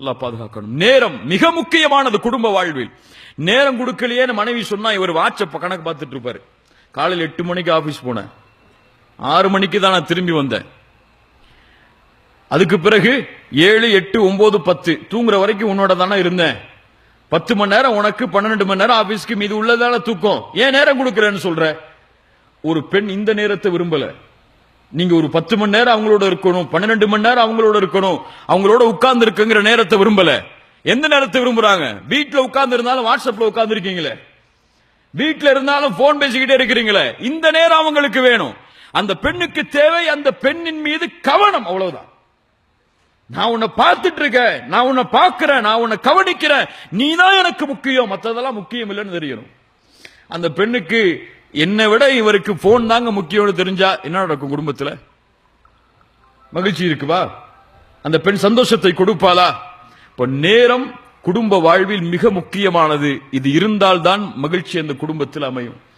நல்லா பாதுகாக்கணும். நேரம் மிக முக்கியமானது குடும்ப வாழ்வில். நேரம் கொடுக்கலையேன்னு மனைவி சொன்னா இவர் வாட்ச கணக்கு பார்த்துட்டு இருப்பாரு. காலையில் எட்டு மணிக்கு ஆபீஸ் போனேன். ஆறு மணிக்கு தான் நான் திரும்பி வந்தேன். அதுக்கு பிறகு ஏழு எட்டு ஒன்பது பத்து. தூங்குற வரைக்கும் உன்னோட தானே இருந்தேன். பத்து மணி நேரம் உனக்கு பன்னெண்டு மணி நேரம் ஆபீஸ்க்கு மீது உள்ளதால தூக்கம். ஏன் நேரம் கொடுக்கறேன்னு சொல்ற? ஒரு பெண் இந்த நேரத்தை விரும்பல. நீங்க ஒரு பத்து மணி நேரம் அவங்களோட இருக்கணும் பன்னிரெண்டு மணி நேரம் அவங்களோட இருக்கணும். அவங்களோட உட்கார்ந்து இருக்குங்கிற நேரத்தை விரும்பல. எந்த நேரத்தை விரும்புறாங்க? வீட்டுல உட்கார்ந்து இருந்தாலும் வாட்ஸ்அப்ல உட்கார்ந்து இருக்கீங்களே வீட்டுல இருந்தாலும் போன் பேசிக்கிட்டே இருக்கிறீங்களே? இந்த நேரம் அவங்களுக்கு வேணும். அந்த பெண்ணுக்கு தேவை அந்த பெண்ணின் மீது கவனம் அவ்வளவுதான். நான் உன்னை பார்த்துட்டு இருக்கேன் நான் உன்னை பார்க்கிறேன் நான் உன்னை கவனிக்கிறேன். நீ தான் எனக்கு முக்கியம். மற்றதெல்லாம் முக்கியம் இல்லைன்னு தெரியணும். அந்த பெண்ணுக்கு என்னை விட இவருக்கு போன் தாங்க முக்கியம்னு தெரிஞ்சா என்ன நடக்கும் குடும்பத்தில்? மகிழ்ச்சி இருக்குவா? அந்த பெண் சந்தோஷத்தை கொடுப்பாளா? இப்ப நேரம் குடும்ப வாழ்வில் மிக முக்கியமானது. இது இருந்தால்தான் மகிழ்ச்சி அந்த குடும்பத்தில் அமையும்.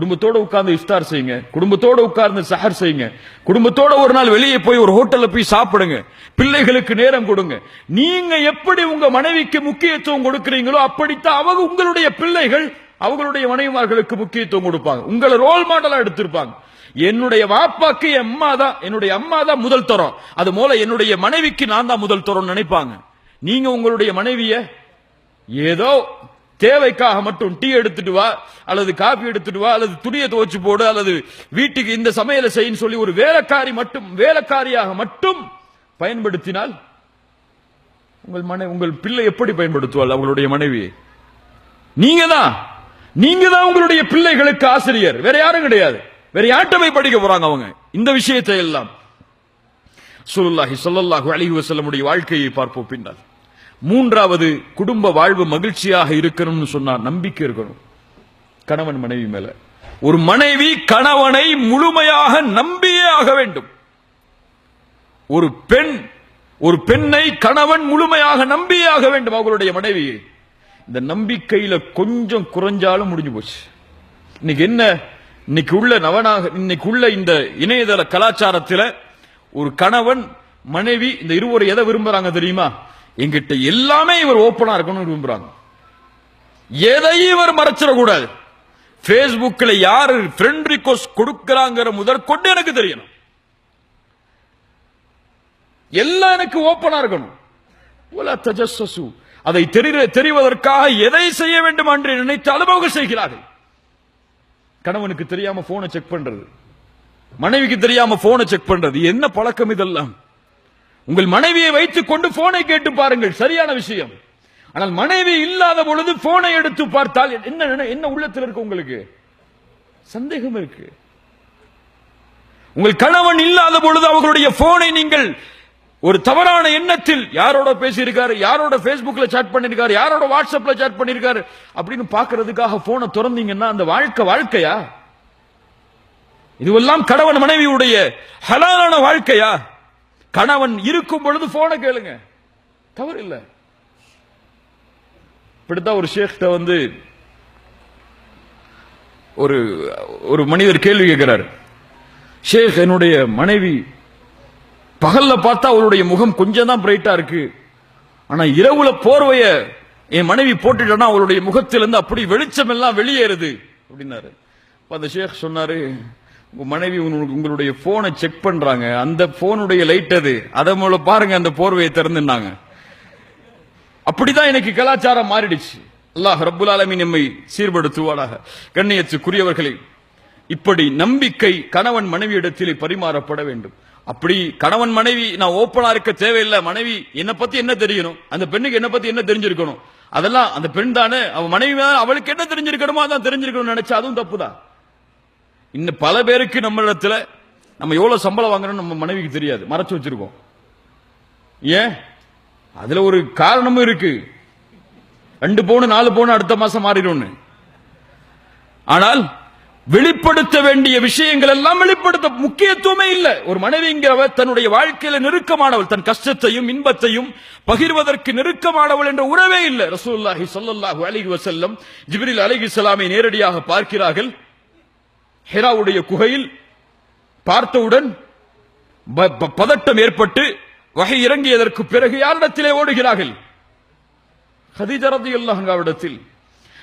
குடும்பத்தோட உட்கார்ந்து இஃப்தார் செய்யுங்க. குடும்பத்தோட உட்கார்ந்து சஹர் செய்யுங்க. குடும்பத்தோட ஒரு நாள் வெளியே போய் ஒரு ஹோட்டல்ல போய் சாப்பிடுங்க. பிள்ளைகளுக்கு நேரம் கொடுங்க. நீங்க எப்படி உங்க மனைவிக்கு முக்கியத்துவம் கொடுக்கிறீங்களோ அப்படித்தான் அவங்க உங்களுடைய பிள்ளைகள் அவங்களுடைய மனைவிமார்களுக்கு முக்கியத்துவம் கொடுப்பாங்க. உங்களை ரோல் மாடலா எடுத்திருப்பாங்க. என்னுடைய வாப்பாக்கு அம்மா தான் என்னுடைய அம்மா தான் முதல் தரம். அது போல என்னுடைய மனைவிக்கு நான் தான் முதல் தரம் நினைப்பாங்க. நீங்க உங்களுடைய மனைவிய ஏதோ தேவைக்காக மட்டும் டீ எடுத்துட்டு வா அல்லது காபி எடுத்துட்டு வா அல்லது துணியை துவைச்சு போடு அல்லது வீட்டுக்கு இந்த சமையலை செய்யு சொல்லி ஒரு வேலைக்காரி மட்டும் வேலைக்காரியாக மட்டும் பயன்படுத்தினால் உங்கள் மனை உங்கள் பிள்ளை எப்படி பயன்படுத்துவாள் அவங்களுடைய மனைவியை நீங்க தான் நீங்க தான் உங்களுடைய பிள்ளைகளுக்கு ஆசிரியர். வேற யாரும் கிடையாது. வேற யார்கிட்ட போய் படிக்க போறாங்க அவங்க? இந்த விஷயத்தை எல்லாம். சுல்லாஹி சொல்லல்லாஹு அலைஹி வஸல்லமுடைய வாழ்க்கையை பார்ப்போம் பின்னால். மூன்றாவது குடும்ப வாழ்வு மகிழ்ச்சியாக இருக்கணும்னு சொன்னா நம்பிக்கை இருக்கணும். கணவன் மனைவி மேல. ஒரு மனைவி கணவனை முழுமையாக நம்பியே ஆக வேண்டும். ஒரு பெண் ஒரு பெண்ணை கணவன் முழுமையாக நம்பியே ஆக வேண்டும் அவர்களுடைய மனைவியை. இந்த நம்பிக்கையில கொஞ்சம் குறைஞ்சாலும் முடிஞ்சு போச்சு. இன்னைக்கு என்ன? இன்னைக்கு உள்ள நவனாக இன்னைக்கு உள்ள இந்த இணையதள கலாச்சாரத்துல ஒரு கணவன் மனைவி இந்த இருவரை எதை விரும்புறாங்க தெரியுமா? எங்கிட்ட எல்லாமே இவர் ஓப்பனா இருக்கணும் விரும்புறாங்க. எதையும் இவர் மறைச்சிடக்கூடாது. பேஸ்புக்கில் யாரு ஃப்ரெண்ட் ரிக்வஸ்ட் கொடுக்கிறாங்கிற முதற்கொண்டு எனக்கு தெரியணும். எல்லாம் எனக்கு ஓப்பனா இருக்கணும். உலா தஜஸ்ஸு அதை தெரி- தெரிவதற்காக எதை செய்ய வேண்டும் என்று நினைத்து அவங்க செய்கிறார்கள். கணவனுக்கு தெரியாம போனை செக் பண்றது. மனைவிக்கு தெரியாம போனை செக் பண்றது. என்ன பழக்கம் இதெல்லாம்? உங்கள் மனைவியை வைத்துக் கொண்டு போனை கேட்டு பாருங்கள். சரியான விஷயம். ஆனால் மனைவி இல்லாத பொழுது போனை எடுத்து பார்த்தால் என்ன என்ன- என்ன உள்ளத்தில் இருக்கு உங்களுக்கு? சந்தேகம் இருக்கு. உங்கள் கணவன் இல்லாத பொழுது அவர்களுடைய போனை நீங்கள் ஒரு தவறான எண்ணத்தில் யாரோட பேசியிருக்காரு யாரோட பேஸ்புக்ல சாட் பண்ணிருக்காரு யாரோட வாட்ஸ்அப்ல சாட் பண்ணிருக்காரு அப்படின்னு பாக்குறதுக்காக போனை திறந்தீங்கன்னா அந்த வாழ்க்கை வாழ்க்கையா? இதுவெல்லாம் கணவன் மனைவியுடைய ஹலாலான வாழ்க்கையா? கணவன் இருக்கும் பொழுது போனை கேளுங்க. தவறு இல்ல இப்படித்தான் ஒரு ஷேக்ட வந்து ஒரு ஒரு மனிதர் கேள்வி கேட்கிறார். ஷேக் என்னுடைய மனைவி பகல்ல பார்த்தா அவருடைய முகம் கொஞ்சம் தான் பிரைட்டா இருக்கு. ஆனா இரவுல போர்வைய என் மனைவி போட்டுட்டா அவருடைய முகத்திலிருந்து அப்படி வெளிச்சம் எல்லாம் வெளியேறுது அப்படின்னாரு. அப்ப அந்த ஷேக் சொன்னாரு உங்க மனைவி உங்களுக்கு- உங்களுடைய போனை செக் பண்றாங்க. அந்த போனுடைய லைட் அது அதை மூலம் பாருங்க அந்த போர்வையை திறந்துனாங்க அப்படிதான் எனக்கு கலாச்சாரம் மாறிடுச்சு. அல்லாஹ் ரபுல் ஆலமி நம்மை சீர்படுத்துவாடாக கண்ணியத்துக்குரியவர்களே இப்படி நம்பிக்கை கணவன் மனைவியிடத்திலே பரிமாறப்பட வேண்டும். அப்படி கணவன் மனைவி நான் ஓப்பனா இருக்க தேவையில்லை மனைவி என்னை பத்தி என்ன தெரியணும்? அந்த பெண்ணுக்கு என்ன பத்தி என்ன தெரிஞ்சிருக்கணும்? அதெல்லாம் அந்த பெண் தானே அவ மனைவி மேல அவளுக்கு என்ன தெரிஞ்சிருக்கணுமோ அதான் தெரிஞ்சிருக்கணும்னு நினைச்சா அதுவும் தப்புதான் இன்னும் பல பேருக்கு நம்ம இடத்துல நம்ம எவ்வளவு சம்பளம் வாங்குறோம் நம்ம மனைவிக்கு தெரியாது. மறைச்சு வச்சிருக்கோம். ஏன்? அதுல ஒரு காரணமும் இருக்கு. ரெண்டு பவுன் நாலு பவுன் அடுத்த மாசம் மாறிடும் ஆனால் வெளிப்படுத்த வேண்டிய விஷயங்கள் எல்லாம் வெளிப்படுத்த முக்கியத்துவமே இல்லை. ஒரு மனைவிங்கிறவர் தன்னுடைய வாழ்க்கையில நெருக்கமானவள் தன் கஷ்டத்தையும் இன்பத்தையும் பகிர்வதற்கு நெருக்கமானவள் என்ற உறவே இல்லை. ரசூல்லாஹி சொல்லல்லாஹு அலிஹி வசல்லம் ஜிபிரில் அலிஹி அலைஹிஸ்ஸலாமை நேரடியாக பார்க்கிறார்கள். ஹெராவுடைய குகையில் பார்த்தவுடன் ப- ப- பதட்டம் ஏற்பட்டு வகை இறங்கியதற்கு பிறகு யாரிடத்திலே ஓடுகிறார்கள்? ஹதீஜா அல்லாஹ் அன்ஹாவிடத்தில்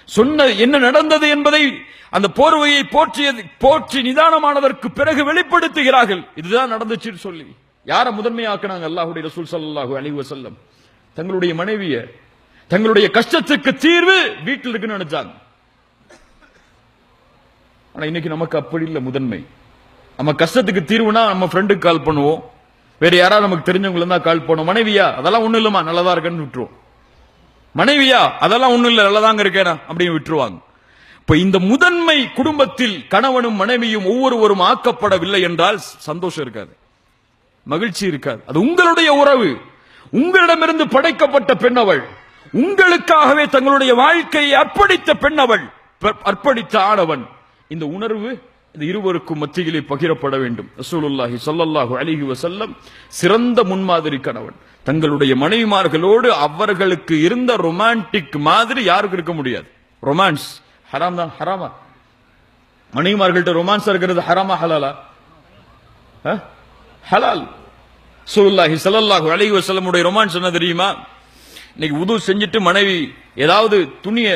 சொன்ன என்ன நடந்தது என்பதை அந்த போர்வையை போற்றியது போற்றி நிதானமானதற்கு பிறகு வெளிப்படுத்துகிறார்கள். இதுதான் நடந்துச்சுன்னு சொல்லி. யாரை முதன்மையாக்குனாங்க? அல்லாஹுடைய ரசூல் ஸல்லல்லாஹு அலைஹி வஸல்லம். தங்களுடைய மனைவிய தங்களுடைய கஷ்டத்துக்கு தீர்வு வீட்டில் இருக்குன்னு நினைச்சாங்க. ஆனா இன்னைக்கு நமக்கு அப்படி இல்லை முதன்மை. நம்ம கஷ்டத்துக்கு தீர்வுனா நம்ம ஃப்ரெண்டுக்கு கால் பண்ணுவோம். வேற யாராவது நமக்கு தெரிஞ்சவங்க இருந்தா கால் பண்ணுவோம். மனைவியா? அதெல்லாம் ஒண்ணும் இல்லமா நல்லதா இருக்குன்னு விட்டுருவோம். மனைவியா அதெல்லாம் ஒண்ணும் இல்லை நல்லதாங்க இருக்கேனா? அப்படின்னு விட்டுருவாங்க. இப்ப இந்த முதன்மை குடும்பத்தில் கணவனும் மனைவியும் ஒவ்வொருவரும் ஆக்கப்படவில்லை என்றால் சந்தோஷம் இருக்காது. மகிழ்ச்சி இருக்காது. அது உங்களுடைய உறவு. உங்களிடமிருந்து படைக்கப்பட்ட பெண் அவள் உங்களுக்காகவே தங்களுடைய வாழ்க்கையை அர்ப்பணித்த பெண் அவள் ப- அர்ப்பணித்த ஆடவன். இந்த உணர்வு இந்த இருவருக்கும் மத்தியிலே பகிரப்பட வேண்டும். ரசூலுல்லாஹி சொல்லல்லாஹு அலிஹி வசல்லம் சிறந்த முன்மாதிரி கணவன். தங்களுடைய மனைவிமார்களோடு அவர்களுக்கு இருந்த ரொமான்டிக் மாதிரி யாருக்கும் இருக்க முடியாது. ரொமான்ஸ் ஹராம் தான் ஹராமா மனைவிமார்கள்ட்ட ரொமான்ஸ் இருக்கிறது ஹராமா ஹலாலா ஹலால் சுல்லாஹி ஸல்லல்லாஹு அலைஹி வஸல்லமுடைய ரொமான்ஸ் என்ன தெரியுமா? இன்னைக்கு உது செஞ்சுட்டு மனைவி ஏதாவது துணியை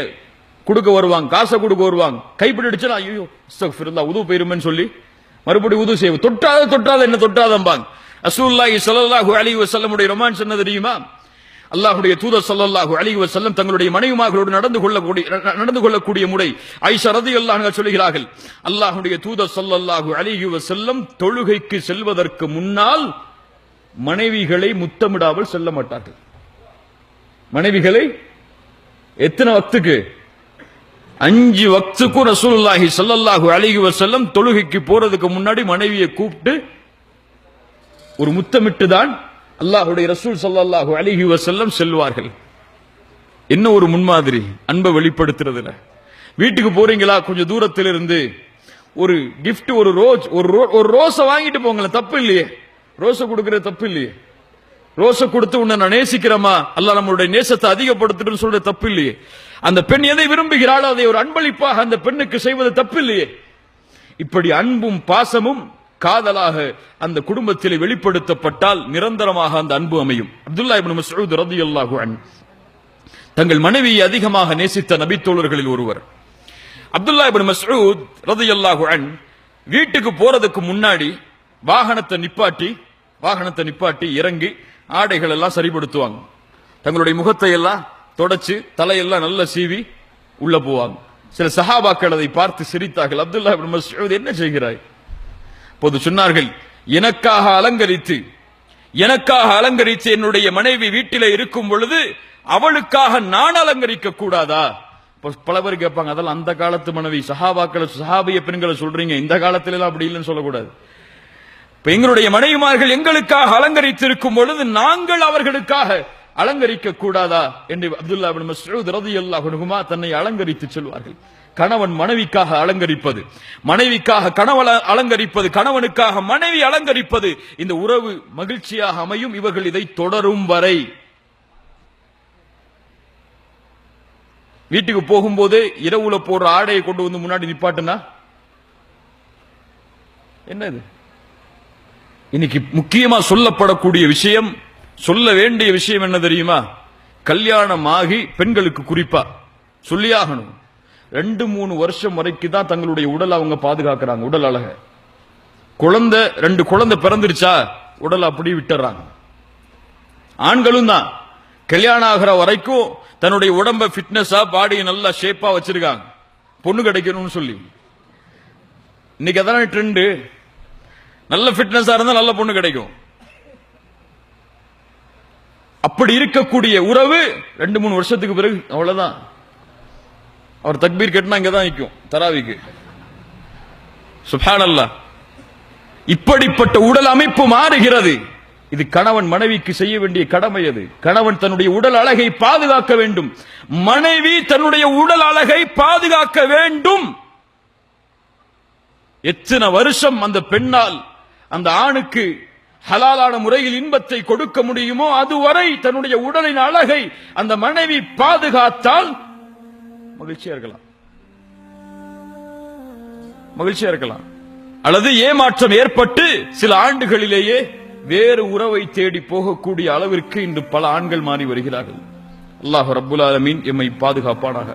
கொடுக்க வருவாங்க காசை கொடுக்க வருவாங்க கைப்பிடி அடிச்சா ஐயோ உது போயிருமேன்னு சொல்லி மறுபடியும் உது செய்வோம் தொட்டாத தொட்டாத என்ன தொட்டாதம்பாங்க? அசூல்லாஹி ஸல்லல்லாஹு அலி வசல்லமுடைய ரொமான்ஸ் என்ன தெரியுமா? அல்லாஹுடைய தூதர் ஸல்லல்லாஹு அலி வசல்லம் தங்களுடைய மனைவிமார்களோடு நடந்து கொள்ளக்கூடிய நடந்து கொள்ளக்கூடிய முறை ஐஷா ரதி அல்லாஹ் சொல்கிறார்கள் அல்லாஹுடைய தூதர் ஸல்லல்லாஹு அலி வசல்லம் தொழுகைக்கு செல்வதற்கு முன்னால் மனைவிகளை முத்தமிடாமல் செல்ல மாட்டார்கள். மனைவிகளை எத்தனை வக்துக்கு அஞ்சு வக்துக்கும் ரசூலுல்லாஹி ஸல்லல்லாஹு அலிஹி வசல்லம் தொழுகைக்கு போறதுக்கு முன்னாடி மனைவியை கூப்பிட்டு ஒரு முத்தமிட்டு தான் ரசூல் ஸல்லல்லாஹு அலிஹி வசல்லம் செல்வார்கள். என்ன ஒரு முன்மாதிரி அன்பை வெளிப்படுத்துறதுல. வீட்டுக்கு போறீங்களா? கொஞ்சம் தூரத்தில் இருந்து ஒரு கிஃப்ட் ஒரு ரோஸ் ஒரு ரோ- ஒரு ரோஸை வாங்கிட்டு போங்களேன். தப்பு இல்லையே. ரோஸை கொடுக்கறது தப்பு இல்லையே. ரோஸை கொடுத்து உன்னை நான் நேசிக்கிறேமா அல்ல நம்மளுடைய நேசத்தை அதிகப்படுத்துட்டு சொல்ற தப்பு இல்லையே. அந்த பெண் எதை விரும்புகிறாளோ அதை ஒரு அன்பளிப்பாக அந்த பெண்ணுக்கு செய்வது தப்பு இல்லையே. இப்படி அன்பும் பாசமும் காதலாக அந்த குடும்பத்தில் வெளிப்படுத்தப்பட்டால் நிரந்தரமாக அந்த அன்பு அமையும். அப்துல்லா இப்னு மஸ்ஊத் ரலியல்லாஹு அன்ஹு தங்கள் மனைவியை அதிகமாக நேசித்த நபித்தோழர்களில் ஒருவர். அப்துல்லா இபின் மசூத் ரலியல்லாஹு அன் வீட்டுக்கு போறதுக்கு முன்னாடி வாகனத்தை நிப்பாட்டி வாகனத்தை நிப்பாட்டி இறங்கி ஆடைகள் எல்லாம் சரிப்படுத்துவாங்க தங்களுடைய முகத்தை எல்லாம் தொடச்சு தலையெல்லாம் நல்லா சீவி உள்ள போவாங்க. சில சஹாபாக்கள் அதை பார்த்து சிரித்தார்கள். அப்துல்லா இப்னு மஸ்ஊத் என்ன செய்கிறாய்? அப்போது சொன்னார்கள் எனக்காக அலங்கரித்து எனக்காக அலங்கரித்து என்னுடைய மனைவி வீட்டில இருக்கும் பொழுது அவளுக்காக நான் அலங்கரிக்க கூடாதா? பல பேர் கேட்பாங்க அதெல்லாம் அந்த காலத்து மனைவி சஹாபாக்களை சஹாபிய பெண்களை சொல்றீங்க இந்த காலத்துல எல்லாம் அப்படி இல்லைன்னு சொல்லக்கூடாது. இப்ப எங்களுடைய மனைவிமார்கள் எங்களுக்காக அலங்கரித்திருக்கும் பொழுது நாங்கள் அவர்களுக்காக அலங்கரிக்க கூடாதா? என்று அப்துல்லா பின் தன்னை அலங்கரித்து செல்வார்கள். கணவன் மனைவிக்காக அலங்கரிப்பது. மனைவிக்காக கணவன் அலங்கரிப்பது கணவனுக்காக மனைவி அலங்கரிப்பது. இந்த உறவு மகிழ்ச்சியாக அமையும். இவர்கள் இதை தொடரும் வரை. வீட்டுக்கு போகும்போது இரவுல போற ஆடையை கொண்டு வந்து முன்னாடி நிப்பாட்டுனா? என்னது? இன்னைக்கு முக்கியமா சொல்லப்படக்கூடிய விஷயம் சொல்ல வேண்டிய விஷயம் என்ன தெரியுமா? கல்யாணம் ஆகி பெண்களுக்கு குறிப்பா. சொல்லியாகணும். ரெண்டு மூணு வருஷம் வரைக்கும் தான் தங்களுடைய உடல் அவங்க பாதுகாக்கிறாங்க உடல் அழக. குழந்தை ரெண்டு குழந்தை பிறந்துருச்சா உடல் அப்படி விட்டுறாங்க. ஆண்களும் தான். கல்யாணம் ஆகிற வரைக்கும் தன்னுடைய உடம்ப ஃபிட்னஸா பாடியை நல்லா ஷேப்பா வச்சிருக்காங்க. பொண்ணு கிடைக்கணும்னு சொல்லி. இன்னைக்கு அதான ட்ரெண்டு நல்ல ஃபிட்னஸா இருந்தா நல்ல பொண்ணு கிடைக்கும். அப்படி இருக்கக்கூடிய உறவு ரெண்டு மூணு வருஷத்துக்கு பிறகு அவ்வளவுதான். அவர் தக்பீர் கட்டினா இங்கதான் நிற்கும் தராவிக்கு. சுப்ஹானல்லாஹ் இப்படிப்பட்ட உடல் அமைப்பு மாறுகிறது. இது கணவன் மனைவிக்கு செய்ய வேண்டிய கடமை அது. கணவன் தன்னுடைய உடல் அழகை பாதுகாக்க வேண்டும். மனைவி தன்னுடைய உடல் அழகை பாதுகாக்க வேண்டும். எத்தனை வருஷம் அந்த பெண்ணால் அந்த ஆணுக்கு ஹலாலான முறையில் இன்பத்தை கொடுக்க முடியுமோ அதுவரை தன்னுடைய உடலின் அழகை அந்த மனைவி பாதுகாத்தால் மகிழ்ச்சியா இருக்கலாம். மகிழ்ச்சியா இருக்கலாம். அல்லது ஏமாற்றம் ஏற்பட்டு சில ஆண்டுகளிலேயே வேறு உறவை தேடி போகக்கூடிய அளவிற்கு இன்று பல ஆண்கள் மாறி வருகிறார்கள். அல்லாஹ் ரபுல் ஆலமீன் எம்மை பாதுகாப்பானாக.